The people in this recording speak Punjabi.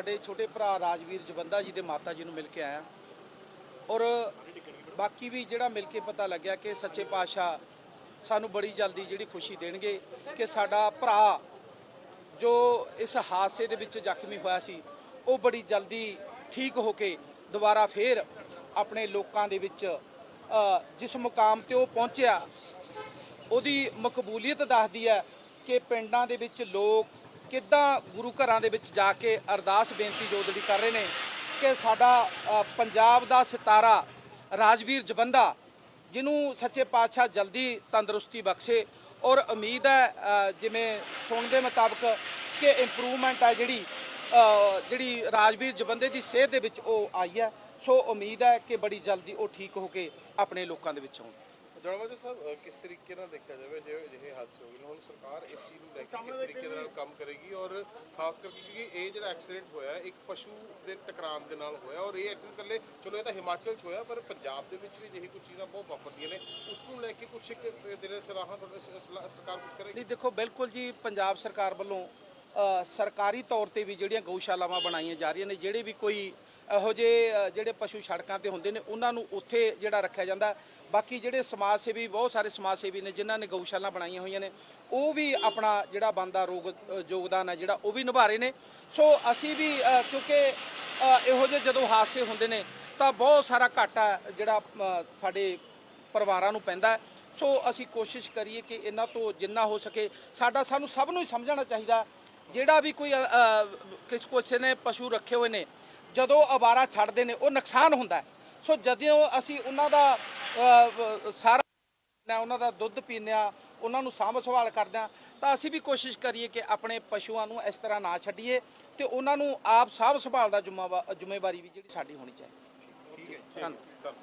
ਸਾਡੇ ਛੋਟੇ ਭਰਾ ਰਾਜਵੀਰ ਜਵੰਦਾ ਜੀ ਦੇ ਮਾਤਾ ਜੀ ਨੂੰ ਮਿਲ ਕੇ ਆਇਆ। ਔਰ ਬਾਕੀ ਵੀ ਜਿਹੜਾ ਮਿਲ ਕੇ ਪਤਾ ਲੱਗਿਆ ਕਿ ਸੱਚੇ ਪਾਤਸ਼ਾਹ ਸਾਨੂੰ ਬੜੀ ਜਲਦੀ ਜਿਹੜੀ ਖੁਸ਼ੀ ਦੇਣਗੇ ਕਿ ਸਾਡਾ ਭਰਾ ਜੋ ਇਸ ਹਾਦਸੇ ਦੇ ਵਿੱਚ ਜ਼ਖਮੀ ਹੋਇਆ ਸੀ, ਉਹ ਬੜੀ ਜਲਦੀ ਠੀਕ ਹੋ ਕੇ ਦੁਬਾਰਾ ਫੇਰ ਆਪਣੇ ਲੋਕਾਂ ਦੇ ਵਿੱਚ ਜਿਸ ਮੁਕਾਮ ਤੇ ਉਹ ਪਹੁੰਚਿਆ, ਉਹਦੀ ਮਕਬੂਲੀਅਤ ਦੱਸਦੀ ਹੈ ਕਿ ਪਿੰਡਾਂ ਦੇ ਵਿੱਚ ਲੋਕ ਕਿੱਦਾਂ ਗੁਰੂ ਘਰਾਂ ਦੇ ਵਿੱਚ ਜਾ ਕੇ ਅਰਦਾਸ ਬੇਨਤੀ ਜੋਦੜੀ ਕਰ ਰਹੇ ਨੇ ਕਿ ਸਾਡਾ ਪੰਜਾਬ ਦਾ ਸਿਤਾਰਾ ਰਾਜਵੀਰ ਜਬੰਦਾ ਜਿਹਨੂੰ ਸੱਚੇ ਪਾਤਸ਼ਾਹ ਜਲਦੀ ਤੰਦਰੁਸਤੀ ਬਖਸ਼ੇ ਔਰ ਉਮੀਦ ਹੈ ਜਿਵੇਂ ਸੁਣਨ ਦੇ ਮੁਤਾਬਕ ਕਿ ਇੰਪਰੂਵਮੈਂਟ ਹੈ ਜਿਹੜੀ ਜਿਹੜੀ ਰਾਜਵੀਰ ਜਬੰਦੇ ਦੀ ਸਿਹਤ ਦੇ ਵਿੱਚ ਉਹ ਆਈ ਹੈ। ਸੋ ਉਮੀਦ ਹੈ ਕਿ ਬੜੀ ਜਲਦੀ ਉਹ ਠੀਕ ਹੋ ਕੇ ਆਪਣੇ ਲੋਕਾਂ ਦੇ ਵਿੱਚ ਆਉਣ ਜਣਵਾਜਾ ਸਾਹਿਬ ਕਿਸ ਤਰੀਕੇ ਨਾਲ ਦੇਖਿਆ ਜਾਵੇ ਜੇ ਜਿਹੇ ਹਾਦਸੇ ਹੋ ਹੁਣ ਸਰਕਾਰ ਇਸ ਚੀਜ਼ ਨੂੰ ਲੈ ਕੇ ਕਿਸ ਤਰੀਕੇ ਨਾਲ ਕੰਮ ਕਰੇਗੀ ਔਰ ਖਾਸ ਕਰਕੇ ਕਿਉਂਕਿ ਇਹ ਜਿਹੜਾ ਐਕਸੀਡੈਂਟ ਹੋਇਆ, ਇੱਕ ਪਸ਼ੂ ਦੇ ਟਕਰਾਉਣ ਦੇ ਨਾਲ ਹੋਇਆ ਔਰ ਇਹ ਐਕਸੀਡੈਂਟ ਕੱਲੇ ਚਲੋ ਇਹ ਤਾਂ ਹਿਮਾਚਲ 'ਚ ਹੋਇਆ, ਪਰ ਪੰਜਾਬ ਦੇ ਵਿੱਚ ਵੀ ਜਿਹੀ ਕੁਝ ਚੀਜ਼ਾਂ ਬਹੁਤ ਵਾਪਰਦੀਆਂ ਨੇ। ਉਸ ਨੂੰ ਲੈ ਕੇ ਕੁਝ ਇੱਕ ਜਿਹੜੇ ਸਲਾਹਾਂ ਤੁਹਾਡੇ ਸਰਕਾਰ ਕੁਝ ਕਰੇਗੀ? ਨਹੀਂ, ਦੇਖੋ, ਬਿਲਕੁਲ ਜੀ, ਪੰਜਾਬ ਸਰਕਾਰ ਵੱਲੋਂ ਸਰਕਾਰੀ ਤੌਰ ਤੇ ਵੀ ਜਿਹੜੀਆਂ ਗਊਸ਼ਾਲਾਵਾਂ ਬਣਾਈਆਂ ਜਾ ਰਹੀਆਂ ਨੇ, ਜਿਹੜੇ ਵੀ ਕੋਈ ਇਹੋ ਜਿਹੇ ਜਿਹੜੇ ਪਸ਼ੂ ਸੜਕਾਂ ਤੇ ਹੁੰਦੇ ਨੇ, ਉਹਨਾਂ ਨੂੰ ਉੱਥੇ ਜਿਹੜਾ ਰੱਖਿਆ ਜਾਂਦਾ। ਬਾਕੀ ਜਿਹੜੇ ਸਮਾਜ ਸੇਵੀ, ਬਹੁਤ ਸਾਰੇ ਸਮਾਜ ਸੇਵੀ ਨੇ, ਜਿਨ੍ਹਾਂ ਨੇ ਗਊਸ਼ਾਲਾ ਬਣਾਈਆਂ ਹੋਈਆਂ ਨੇ, ਉਹ ਵੀ ਆਪਣਾ ਜਿਹੜਾ ਬੰਦਾ ਰੋਗ ਯੋਗਦਾਨ ਹੈ ਜਿਹੜਾ, ਉਹ ਵੀ ਨਿਭਾ ਰਹੇ ਨੇ। ਸੋ ਅਸੀਂ ਵੀ ਕਿਉਂਕਿ ਇਹੋ ਜਿਹੇ ਜਦੋਂ ਹਾਦਸੇ ਹੁੰਦੇ ਨੇ, ਤਾਂ ਬਹੁਤ ਸਾਰਾ ਘਾਟਾ ਜਿਹੜਾ ਸਾਡੇ ਪਰਿਵਾਰਾਂ ਨੂੰ ਪੈਂਦਾ ਸੋ ਅਸੀਂ ਕੋਸ਼ਿਸ਼ ਕਰੀਏ ਕਿ ਇਹਨਾਂ ਤੋਂ ਜਿੰਨਾ ਹੋ ਸਕੇ, ਸਾਡਾ, ਸਾਨੂੰ ਸਭ ਨੂੰ ਹੀ ਸਮਝਣਾ ਚਾਹੀਦਾ, ਜਿਹੜਾ ਵੀ ਕੋਈ ਕਿਸ, ਕਿਸੇ ਨੇ ਪਸ਼ੂ ਰੱਖੇ ਹੋਏ ਨੇ ਜਦੋਂ ਅਵਾਰਾ ਛੱਡਦੇ ਨੇ ਉਹ ਨੁਕਸਾਨ ਹੁੰਦਾ। ਸੋ ਜਦੋਂ ਅਸੀਂ ਉਹਨਾਂ ਦਾ ਸਾਰਾ ਨਾ ਉਹਨਾਂ ਦਾ ਦੁੱਧ ਪੀਂਦੇ ਹਾਂ ਉਹਨਾਂ ਨੂੰ ਸਾਂਭ ਸੰਭਾਲ ਕਰਦੇ ਹਾਂ ਤਾਂ ਅਸੀਂ ਵੀ ਕੋਸ਼ਿਸ਼ ਕਰੀਏ ਕਿ ਆਪਣੇ ਪਸ਼ੂਆਂ ਨੂੰ ਇਸ ਤਰ੍ਹਾਂ ਨਾ ਛੱਡੀਏ ਤੇ ਉਹਨਾਂ ਨੂੰ ਆਪ ਸਾਂਭ ਸੰਭਾਲ ਦਾ ਜ਼ਿੰਮੇਵਾ- ਜ਼ਿੰਮੇਵਾਰੀ ਵੀ ਜਿਹੜੀ ਸਾਡੀ ਹੋਣੀ ਚਾਹੀਦੀ ਠੀਕ ਹੈ। ਧੰਨਵਾਦ।